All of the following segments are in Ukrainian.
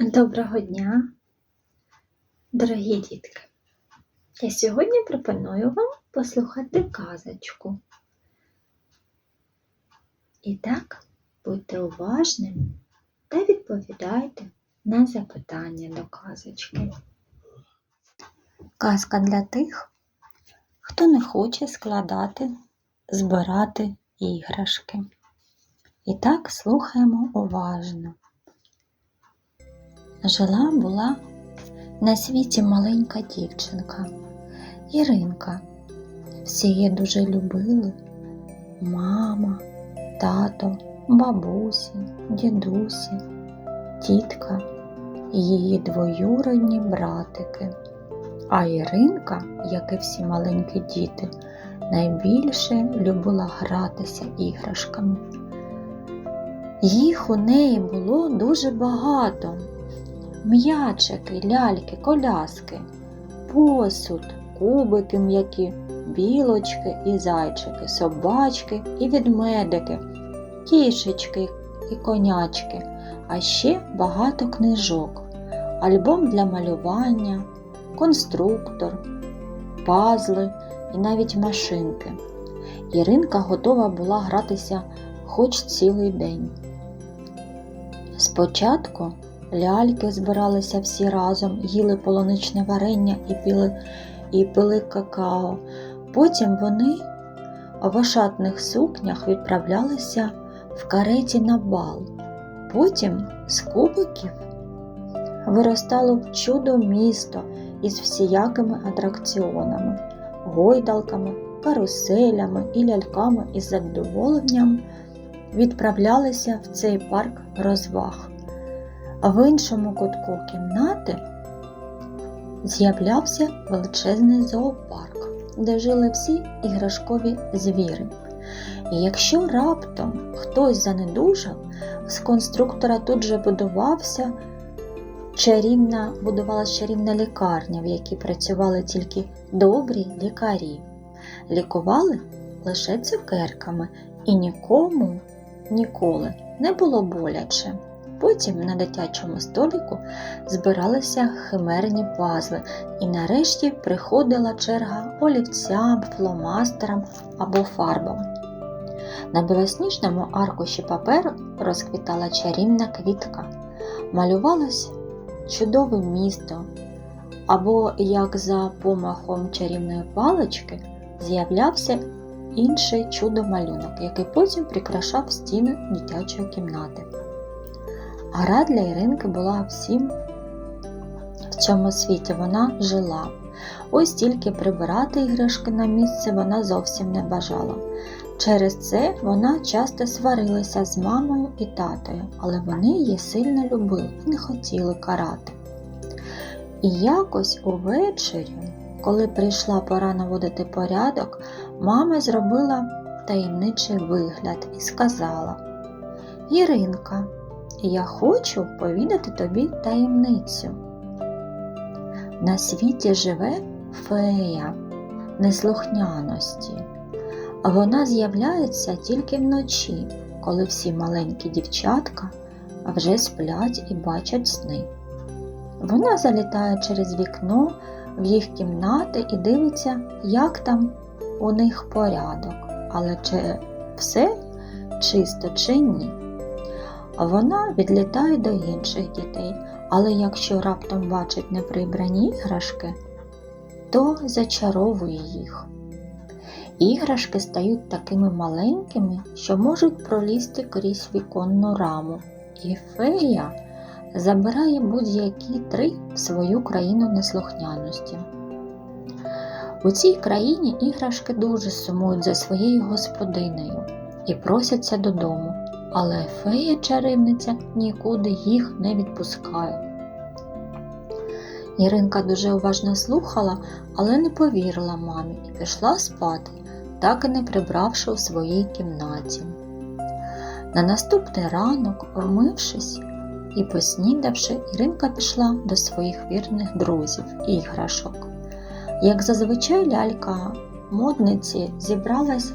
Доброго дня, дорогі дітки! Я сьогодні пропоную вам послухати казочку. І так, будьте уважними та відповідайте на запитання до казочки. Казка для тих, хто не хоче складати, збирати іграшки. І так слухаємо уважно. Жила була на світі маленька дівчинка Іринка. Всі її дуже любили. Мама, тато, бабусі, дідусі, тітка і її двоюродні братики. А Іринка, як і всі маленькі діти, найбільше любила гратися іграшками. Їх у неї було дуже багато м'ячики, ляльки, коляски, посуд, кубики м'які, білочки і зайчики, собачки і ведмедики, кішечки і конячки, а ще багато книжок, альбом для малювання, конструктор, пазли і навіть машинки. Іринка готова була гратися хоч цілий день. Спочатку Ляльки збиралися всі разом, їли полуничне варення і пили, і пили какао. Потім вони в ошатних сукнях відправлялися в кареті на бал. Потім з кубиків виростало чудо місто із всіякими атракціонами, гойдалками, каруселями і ляльками із задоволенням відправлялися в цей парк розваг. В іншому кутку кімнати з'являвся величезний зоопарк, де жили всі іграшкові звіри. І якщо раптом хтось занедужав, з конструктора тут же будувався чарівна, будувалася чарівна лікарня, в якій працювали тільки добрі лікарі. Лікували лише цукерками і нікому ніколи не було боляче. Потім на дитячому століку збиралися химерні пазли, і нарешті приходила черга олівцям, фломастерам або фарбам. На білосніжному аркуші паперу розквітала чарівна квітка, малювалось чудове місто, або, як за помахом чарівної палички, з'являвся інший чудо-малюнок, який потім прикрашав стіни дитячої кімнати. Гра для Іринки була всім в цьому світі вона жила. Ось тільки прибирати іграшки на місце вона зовсім не бажала. Через це вона часто сварилася з мамою і татою, але вони її сильно любили і не хотіли карати. І якось увечері, коли прийшла пора наводити порядок, мама зробила таємничий вигляд і сказала Іринка, я хочу повідати тобі таємницю. На світі живе фея неслухняності, вона з'являється тільки вночі, коли всі маленькі дівчатка вже сплять і бачать сни. Вона залітає через вікно в їх кімнати і дивиться, як там у них порядок, але чи все чисто чи ні. Вона відлітає до інших дітей, але якщо раптом бачить неприбрані іграшки, то зачаровує їх. Іграшки стають такими маленькими, що можуть пролізти крізь віконну раму, і фея забирає будь-які три в свою країну неслухняності. У цій країні іграшки дуже сумують за своєю господинею і просяться додому але фея чарівниця нікуди їх не відпускає. Іринка дуже уважно слухала, але не повірила мамі і пішла спати, так і не прибравши у своїй кімнаті. На наступний ранок, вмившись і поснідавши, Іринка пішла до своїх вірних друзів і іграшок. Як зазвичай лялька модниці зібралась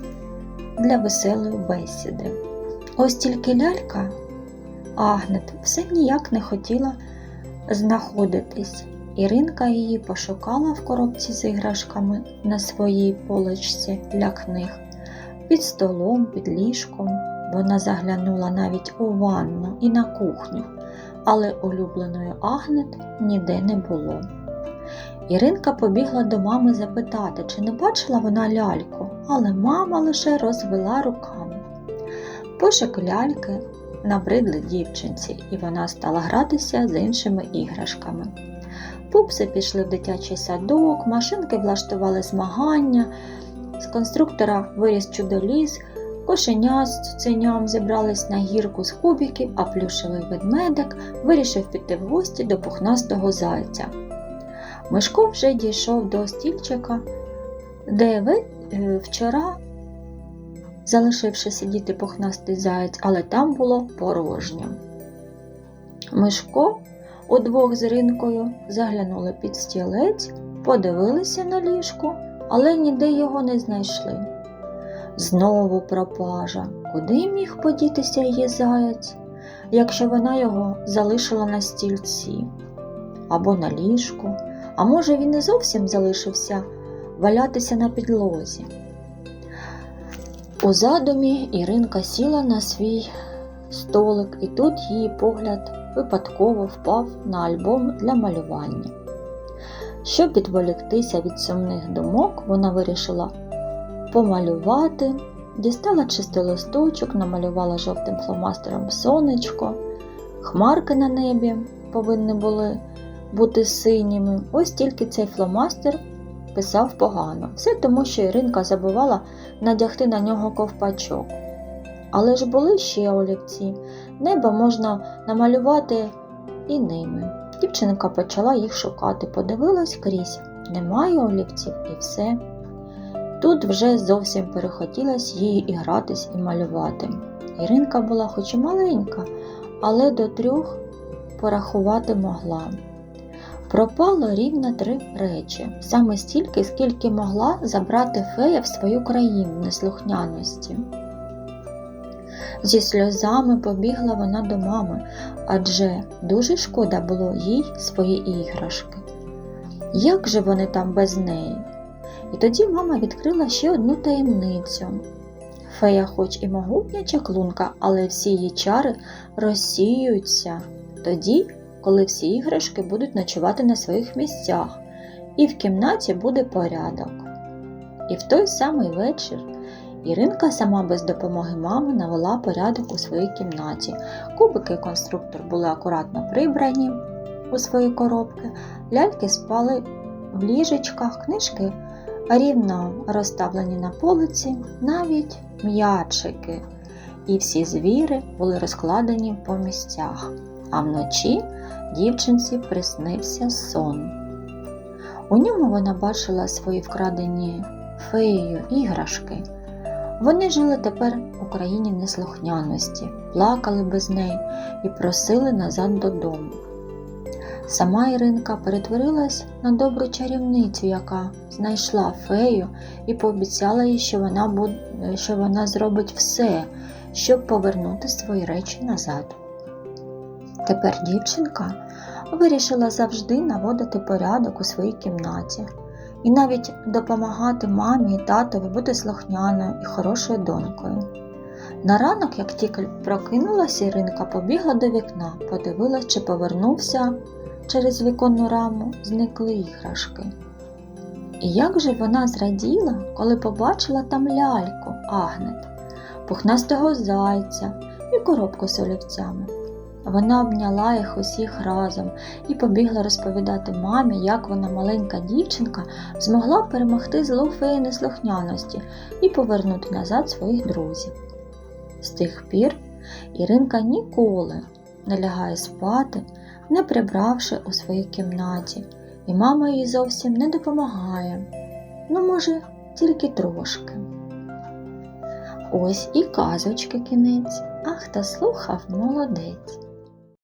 для веселої бесіди. Ось тільки лялька Агнет все ніяк не хотіла знаходитись. Іринка її пошукала в коробці з іграшками на своїй поличці для книг, під столом, під ліжком. Вона заглянула навіть у ванну і на кухню, але улюбленої Агнет ніде не було. Іринка побігла до мами запитати, чи не бачила вона ляльку, але мама лише розвела руками. Пошук ляльки набридли дівчинці, і вона стала гратися з іншими іграшками. Пупси пішли в дитячий садок, машинки влаштували змагання, з конструктора виріс чудоліз, кошеня з цуценям зібрались на гірку з кубиків, а плюшевий ведмедик вирішив піти в гості до пухнастого зайця. Мишко вже дійшов до стільчика, де е, вчора, залишивши сидіти пухнастий заєць, але там було порожньо. Мишко удвох з ринкою заглянули під стілець, подивилися на ліжко, але ніде його не знайшли. Знову пропажа, куди міг подітися її заяць, якщо вона його залишила на стільці або на ліжку, а може він і зовсім залишився валятися на підлозі. У задумі Іринка сіла на свій столик, і тут її погляд випадково впав на альбом для малювання. Щоб відволіктися від сумних думок, вона вирішила помалювати, дістала чистий листочок, намалювала жовтим фломастером сонечко, хмарки на небі повинні були бути синіми. Ось тільки цей фломастер писав погано. Все тому, що Іринка забувала надягти на нього ковпачок. Але ж були ще олівці. Небо можна намалювати і ними. Дівчинка почала їх шукати, подивилась крізь. Немає олівців і все. Тут вже зовсім перехотілось їй і гратись, і малювати. Іринка була хоч і маленька, але до трьох порахувати могла. Пропало рівно три речі, саме стільки, скільки могла забрати фея в свою країну неслухняності. Зі сльозами побігла вона до мами, адже дуже шкода було їй свої іграшки. Як же вони там без неї? І тоді мама відкрила ще одну таємницю. Фея, хоч і могутня чаклунка, але всі її чари розсіюються тоді, коли всі іграшки будуть ночувати на своїх місцях, і в кімнаті буде порядок. І в той самий вечір Іринка сама без допомоги мами навела порядок у своїй кімнаті. Кубики конструктор були акуратно прибрані у свої коробки, ляльки спали в ліжечках, книжки рівно розставлені на полиці, навіть м'ячики. І всі звіри були розкладені по місцях. А вночі дівчинці приснився сон. У ньому вона бачила свої вкрадені феєю іграшки. Вони жили тепер у країні неслухняності, плакали без неї і просили назад додому. Сама Іринка перетворилась на добру чарівницю, яка знайшла фею і пообіцяла їй, що вона, буде, що вона зробить все, щоб повернути свої речі назад. Тепер дівчинка вирішила завжди наводити порядок у своїй кімнаті і навіть допомагати мамі і татові бути слухняною і хорошою донькою. На ранок, як тільки прокинулася Іринка, побігла до вікна, подивилась, чи повернувся через віконну раму, зникли іграшки. І як же вона зраділа, коли побачила там ляльку Агнет, пухнастого зайця і коробку з олівцями. Вона обняла їх усіх разом і побігла розповідати мамі, як вона, маленька дівчинка, змогла перемогти злу феї неслухняності і повернути назад своїх друзів. З тих пір Іринка ніколи не лягає спати, не прибравши у своїй кімнаті, і мама їй зовсім не допомагає. Ну, може, тільки трошки. Ось і казочки кінець, а хто слухав молодець.